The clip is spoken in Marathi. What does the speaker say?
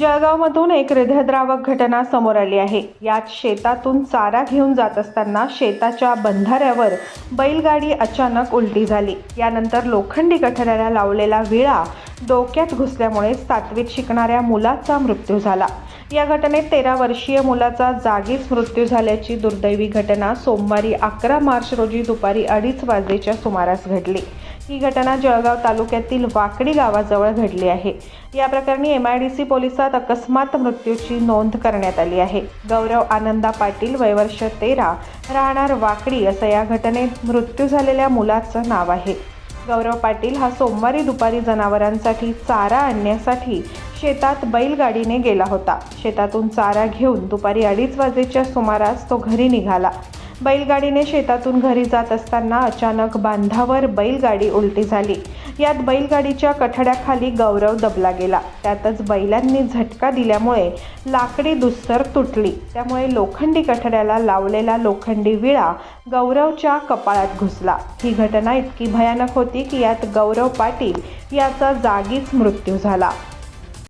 जळगावमधून एक हृदयद्रावक घटना समोर आली आहे. यात शेतातून चारा घेऊन जात असताना शेताच्या बंधाऱ्यावर बैलगाडी अचानक उलटी झाली. यानंतर लोखंडी गठऱ्याला लावलेला विळा डोक्यात घुसल्यामुळे सातवीत शिकणाऱ्या मुलाचा मृत्यू झाला. या घटनेत तेरा वर्षीय मुलाचा जागीच मृत्यू झाल्याची दुर्दैवी घटना सोमवारी अकरा मार्च रोजी दुपारी अडीच वाजेच्या सुमारास घडली. ही घटना जळगाव तालुक्यातील वाकडी गावाजवळ घडली आहे. या प्रकरणी एम आय डी सी पोलिसात अकस्मात मृत्यूची नोंद करण्यात आली आहे. गौरव आनंदा पाटील वयवर्ष तेरा राहणार वाकडी असं या घटनेत मृत्यू झालेल्या मुलाचं नाव आहे. गौरव पाटील हा सोमवारी दुपारी जनावरांसाठी चारा आणण्यासाठी शेतात बैलगाडीने गेला होता. शेतातून चारा घेऊन दुपारी अडीच वाजेच्या सुमारास तो घरी निघाला. बैलगाडीने शेतातून घरी जात असताना अचानक बांधावर बैलगाडी उलटी झाली. यात बैलगाडीच्या कठड्याखाली गौरव दबला गेला. त्यातच बैलांनी झटका दिल्यामुळे लाकडी दुस्तर तुटली. त्यामुळे लोखंडी कठड्याला लावलेला लोखंडी विळा गौरवच्या कपाळात घुसला. ही घटना इतकी भयानक होती की यात गौरव पाटील याचा जागीच मृत्यू झाला.